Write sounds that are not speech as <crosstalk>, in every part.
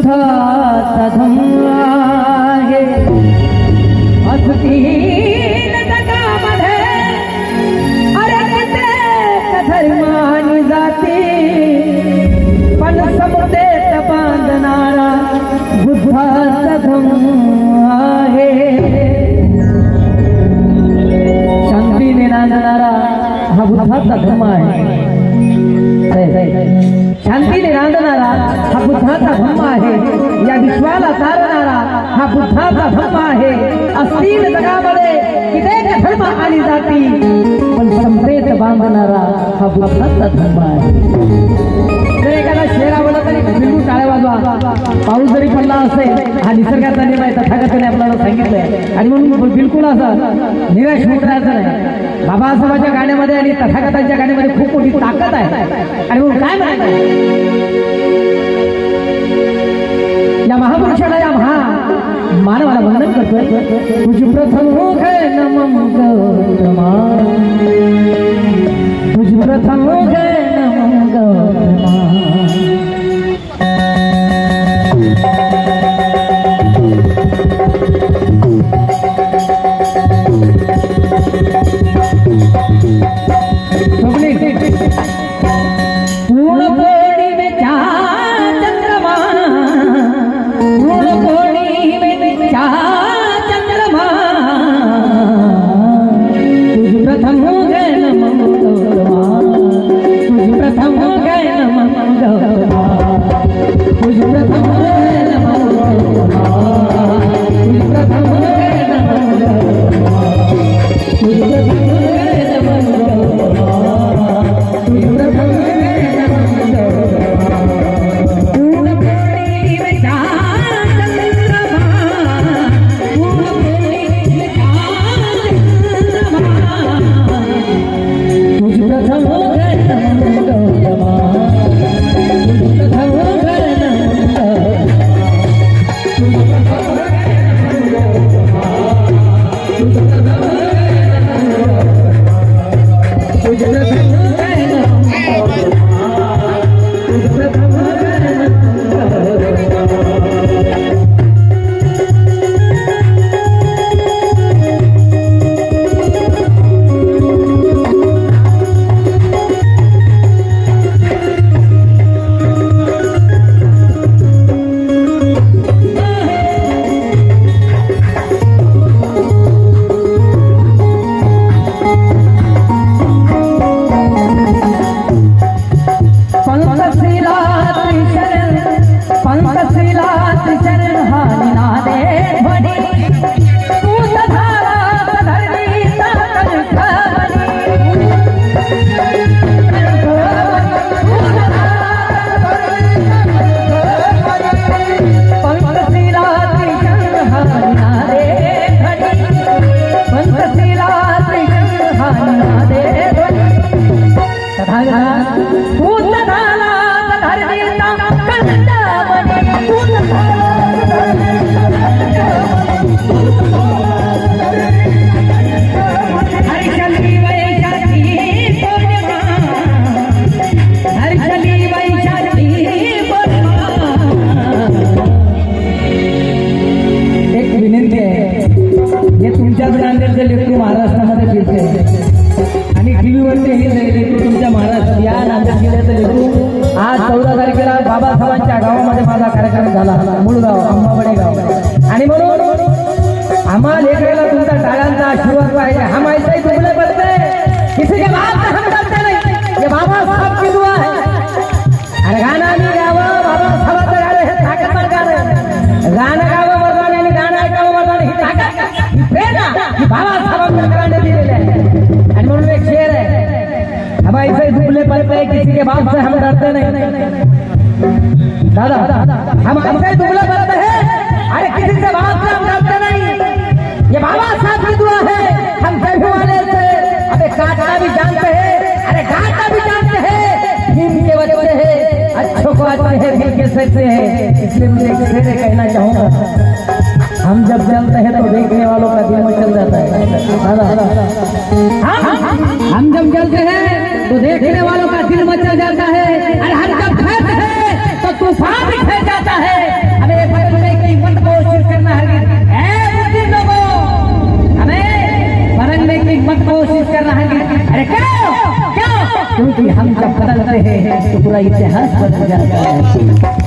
सुधा सधम आहे. अगदी धर्मानी जाते. पण समुदे बांधणारा बुद्धा सधम आहे. शांतीने नांदणारा हा बुद्धाचा धर्म आहे. शांतीने रांधणारा हा बुद्धाचा धम्म आहे. या विश्वाला तारणारा हा बुद्धाचा धम्म आहे. असतील जगामध्ये किती धर्म आली जाती पण संप्रेत बांधणारा हा बुद्धाचा धर्म आहे. जर एखादा शेर आवडला तरी टाळ्या वाजवा. पाऊस जरी असते हा निसर्गाचा नियम आहे तथागताने आपल्याला सांगितलंय. आणि म्हणून बिलकुल असं निराश होत राहायचं नाही. बाबासाहेबांच्या गाण्यामध्ये आणि तथागतांच्या गाण्यामध्ये खूप मोठी ताकद आहे. आणि म्हणून काय म्हणायचं? या महापुरुषाला या महा मानवाला वंदन करतोय. तुझी प्रथम मुख नमम गौतमा तुझी प्रथम चौदा तारखेला बाबासाहेबांच्या गावामध्ये माझा कार्यक्रम झाला. मुळगाव अंबाबडे गाव. आणि म्हणून आम्हा लेकराला तुमचा टाळ्यांचा आशीर्वाद पाहिजे. हा माहिती हैं, किसी के बाप से हम डरते नहीं। दादा, हम ऐसे दुबले पड़ते हैं। अरे किसी से बाप से हम डरते नहीं। ये बाबा साहब की दुआ है, हम सभी वाले से। अबे काटना भी जानते हैं, अरे घाटा भी जानते हैं। भीम के बच्चे हैं, अच्छों को आते हैं, भीम के सच्चे हैं। इसलिए मुझे कहना चाहूँगा, हम जब चलते हैं तो देखने वालों का दिल मचल जाता है। दादा, हम जब चलते हैं तो देखने वालों का दिल मचल जाता है, अरे हर जब है तो तूफ़ान भी फैल जाता है। हमें बदलने की कोशिश करना है। हमें की करना है। अरे क्यों? क्यों? क्योंकि हम जब बदलते हैं तो पूरा इतिहास बदल जाता है।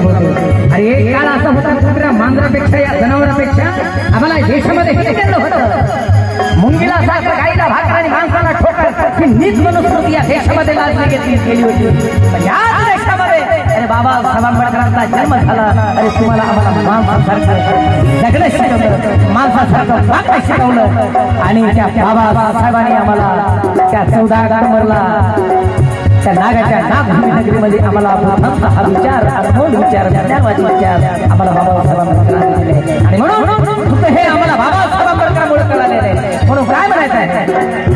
कार्यक्रम राबवतो अरे एक काळ असा होता कुत्र्या मांजरापेक्षा या जनावरापेक्षा आम्हाला देशामध्ये हे केलं होतं. मुंगीला साखर गाईला भाकर आणि माणसाला ठोकर ही नीच मनुस्मृती या देशामध्ये लादली घेतली गेली होती. पण याच देशामध्ये अरे बाबा साहेब आंबेडकरांचा जन्म झाला. अरे तुम्हाला आम्हाला माणसासारखं जगणं शिकवलं माणसासारखं वागणं शिकवलं. आणि त्या बाबा साहेबांनी आम्हाला त्या चौदा नंबरला त्या नागाच्या नागभूमी नगरीमध्ये आम्हाला प्रथम हा विचार अनमोल विचार ज्ञानवादी विचार आम्हाला बाबासाहेब आंबेडकरांनी दिले आणि म्हणून फक्त हे आम्हाला बाबासाहेब आंबेडकरांमुळे म्हणून काय म्हणायचं आहे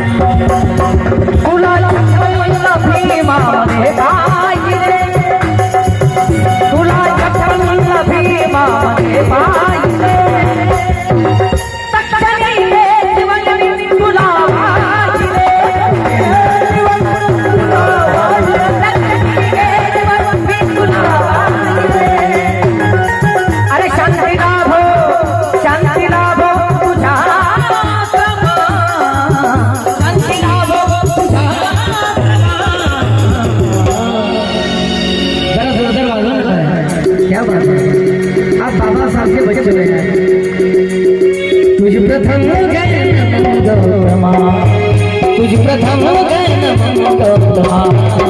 रब्बा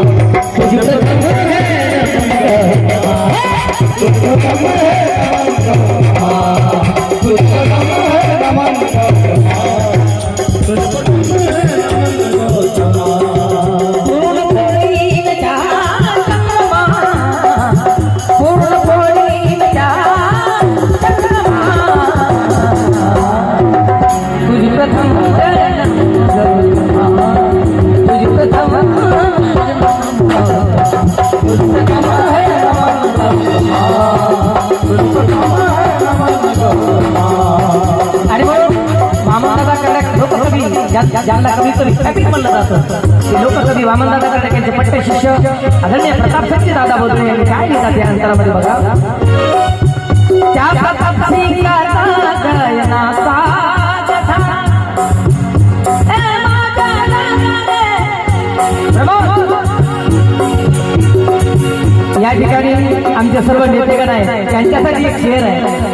ज्यांना कवीचं विद्यापीठ म्हणलं जातं. ते लोककवी वामनदादा कडक यांचे पट्टे शिष्य आदरणीय प्रताप संजय दादा बोलतो यांनी काय लिहितात या अंतरामध्ये बघा. त्या प्रताप सिंगाचा या ठिकाणी आमचे सर्व नेतेगण आहेत त्यांच्यासाठी एक शेअर आहे.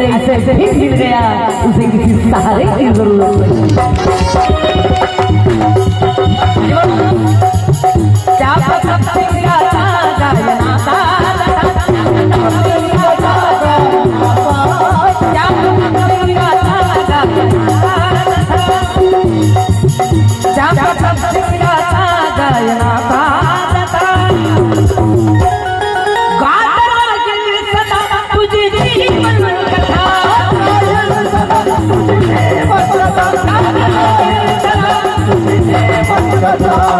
सहारे ऐसे ऐसे भी मिल गया। उसे किसी सहारे की जरूरत नहीं। क्या 干他 <laughs>